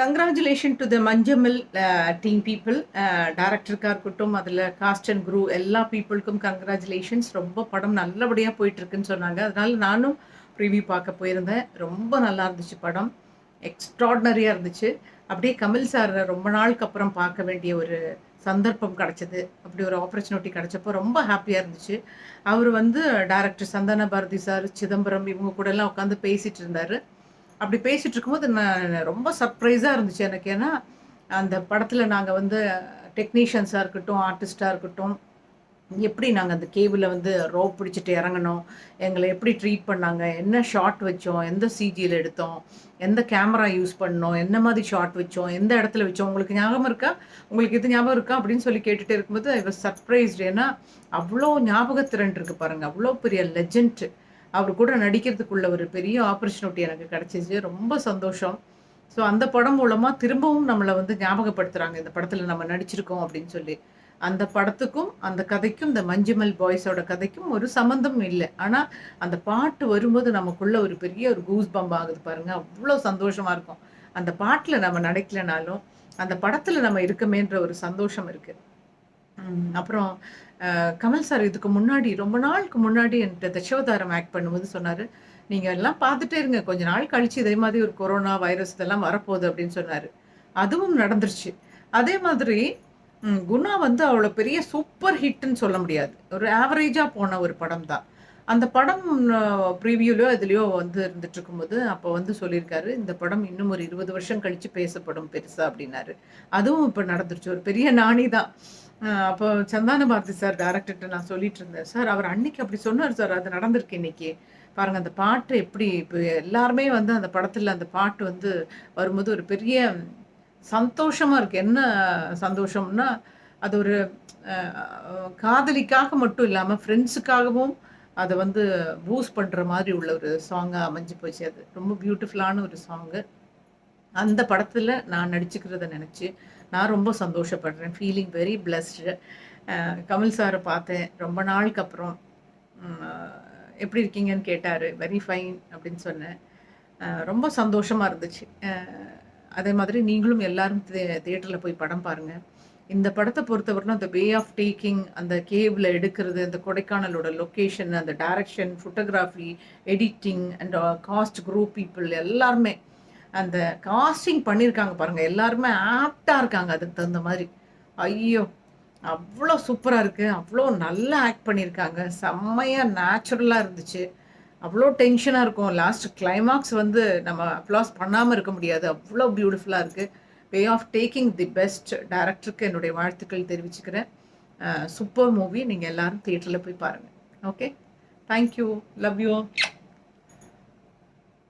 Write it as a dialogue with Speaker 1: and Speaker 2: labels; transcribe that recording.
Speaker 1: Congratulation to the Manjummel team people டேரக்டருக்காக இருக்கட்டும் அதில் cost and crew எல்லா பீப்புளுக்கும் கங்க்ராச்சுலேஷன்ஸ் ரொம்ப படம் நல்லபடியாக போயிட்டுருக்குன்னு சொன்னாங்க. அதனால் நானும் ப்ரிவியூ பார்க்க போயிருந்தேன். ரொம்ப நல்லா இருந்துச்சு படம். எக்ஸ்ட்ராடினரியாக இருந்துச்சு. அப்படியே கமல் சார் ரொம்ப நாளுக்கு அப்புறம் பார்க்க வேண்டிய ஒரு சந்தர்ப்பம் கிடச்சிது. அப்படி ஒரு ஆப்பர்ச்சுனிட்டி கிடச்சப்போ ரொம்ப ஹாப்பியாக இருந்துச்சு. அவர் வந்து டேரக்டர் சந்தான பாரதி சார் சிதம்பரம் இவங்க கூட எல்லாம் உட்காந்து பேசிகிட்டு இருந்தார். அப்படி பேசிகிட்டு இருக்கும்போது நான் ரொம்ப சர்ப்ரைஸாக இருந்துச்சு எனக்கு. ஏன்னா அந்த படத்தில் நாங்கள் வந்து டெக்னீஷியன்ஸாக இருக்கட்டும் ஆர்டிஸ்டாக இருக்கட்டும் எப்படி நாங்கள் அந்த கேபிளில் வந்து ரோ பிடிச்சிட்டு இறங்கினோம் எங்களை எப்படி ட்ரீட் பண்ணாங்க என்ன ஷாட் வச்சோம் எந்த சிஜியில் எடுத்தோம் எந்த கேமரா யூஸ் பண்ணோம் என்ன மாதிரி ஷாட் வச்சோம் எந்த இடத்துல வச்சோம் உங்களுக்கு ஞாபகம் இருக்கா? உங்களுக்கு இது ஞாபகம் இருக்கா? அப்படின்னு சொல்லி கேட்டுகிட்டே இருக்கும்போது ஐ வாஸ் சர்ப்ரைஸ்டு ஏன்னா அவ்வளோ ஞாபகத்திறன் இருக்குது பாருங்கள் அவ்வளோ பெரிய லெஜெண்ட்டு அவர் கூட நடிக்கிறதுக்குள்ள ஒரு பெரிய ஆப்பர்ச்சுனிட்டி எனக்கு கிடைச்சிச்சு. ரொம்ப சந்தோஷம். ஸோ அந்த படம் மூலமாக திரும்பவும் நம்மளை வந்து ஞாபகப்படுத்துகிறாங்க இந்த படத்தில் நம்ம நடிச்சிருக்கோம் அப்படின்னு சொல்லி. அந்த படத்துக்கும் அந்த கதைக்கும் இந்த மஞ்சுமல் பாய்ஸோட கதைக்கும் ஒரு சம்மந்தம் இல்லை. ஆனால் அந்த பாட்டு வரும்போது நமக்குள்ள ஒரு பெரிய ஒரு கூஸ் பம்ப் ஆகுது பாருங்க. அவ்வளோ சந்தோஷமாக இருக்கும். அந்த பாட்டில் நம்ம நடக்கலைனாலும் அந்த படத்தில் நம்ம இருக்கமேன்ற ஒரு சந்தோஷம் இருக்குது அப்புறம் அஹ், கமல் சார் இதுக்கு முன்னாடி ரொம்ப நாளுக்கு முன்னாடி என்கிட்ட தசவதாரம் ஆக்ட் பண்ணும்போது சொன்னார் நீங்கள் எல்லாம் பார்த்துட்டே இருங்க. கொஞ்ச நாள் கழிச்சு இதே மாதிரி ஒரு கொரோனா வைரஸ் இதெல்லாம் வரப்போகுது அப்படின்னு சொன்னார். அதுவும் நடந்துருச்சு. அதே மாதிரி குணா வந்து அவ்வளோ பெரிய சூப்பர் ஹிட்னு சொல்ல முடியாது. ஒரு ஆவரேஜாக போன ஒரு படம் தான். அந்த படம் ப்ரீவியூலையோ இதுலையோ வந்து இருந்துட்டு இருக்கும்போது அப்போ வந்து சொல்லியிருக்காரு இந்த படம் இன்னும் ஒரு இருபது வருஷம் கழிச்சு பேசப்படும் பெருசா அப்படின்னாரு. அதுவும் இப்போ நடந்துருச்சு. ஒரு பெரிய நாணி தான். அப்போ சந்தான பாரதி சார் டேரக்டர்கிட்ட நான் சொல்லிட்டு இருந்தேன். சார் அவர் அன்னைக்கு அப்படி சொன்னார் சார் அது நடந்திருக்கு இன்னைக்கு. பாருங்க அந்த பாட்டு எப்படி இப்போ எல்லாருமே வந்து அந்த படத்துல அந்த பாட்டு வந்து வரும்போது ஒரு பெரிய சந்தோஷமா இருக்கு. என்ன சந்தோஷம்னா அது ஒரு காதலிக்காக மட்டும் இல்லாம ஃப்ரெண்ட்ஸுக்காகவும் அதை வந்து பூஸ்ட் பண்ற மாதிரி உள்ள ஒரு சாங்காக அமைஞ்சு போச்சு அது. ரொம்ப பியூட்டிஃபுல்லான ஒரு சாங்கு அந்த படத்துல நான் நடிச்சுக்கிறத நினச்சி நான் ரொம்ப சந்தோஷப்படுறேன். ஃபீலிங் வெரி பிளஸ்டு கமல் சாரை பார்த்தேன். ரொம்ப நாளுக்கு அப்புறம் எப்படி இருக்கீங்கன்னு கேட்டார். வெரி ஃபைன் அப்படின்னு சொன்னேன். ரொம்ப சந்தோஷமாக இருந்துச்சு. அதே மாதிரி நீங்களும் எல்லாரும் தியேட்டரில் போய் படம் பாருங்கள் இந்த படத்தை பொறுத்தவரைக்கும் அந்த வே ஆஃப் டேக்கிங் அந்த கேவில் எடுக்கிறது அந்த கொடைக்கானலோட லொக்கேஷன் அந்த direction photography editing and cast group people எல்லாருமே அந்த காஸ்டிங் பண்ணியிருக்காங்க பாருங்கள் எல்லாருமே ஆப்டாக இருக்காங்க. அதுக்கு தகுந்த மாதிரி. ஐயோ அவ்வளோ சூப்பராக இருக்குது அவ்வளோ நல்லா ஆக்ட் பண்ணியிருக்காங்க செம்மையாக நேச்சுரலாக இருந்துச்சு. அவ்வளோ டென்ஷனாக இருக்கும். லாஸ்ட் கிளைமாக்ஸ் வந்து நம்ம அப்ளாஸ் பண்ணாமல் இருக்க முடியாது. அவ்வளோ பியூட்டிஃபுல்லாக இருக்குது way of taking the best டேரக்டருக்கு என்னுடைய வாழ்த்துக்கள் தெரிவிச்சுக்கிறேன். சூப்பர் மூவி நீங்கள் எல்லாரும் தியேட்டரில் போய் பாருங்கள் ஓகே தேங்க்யூ லவ் யூ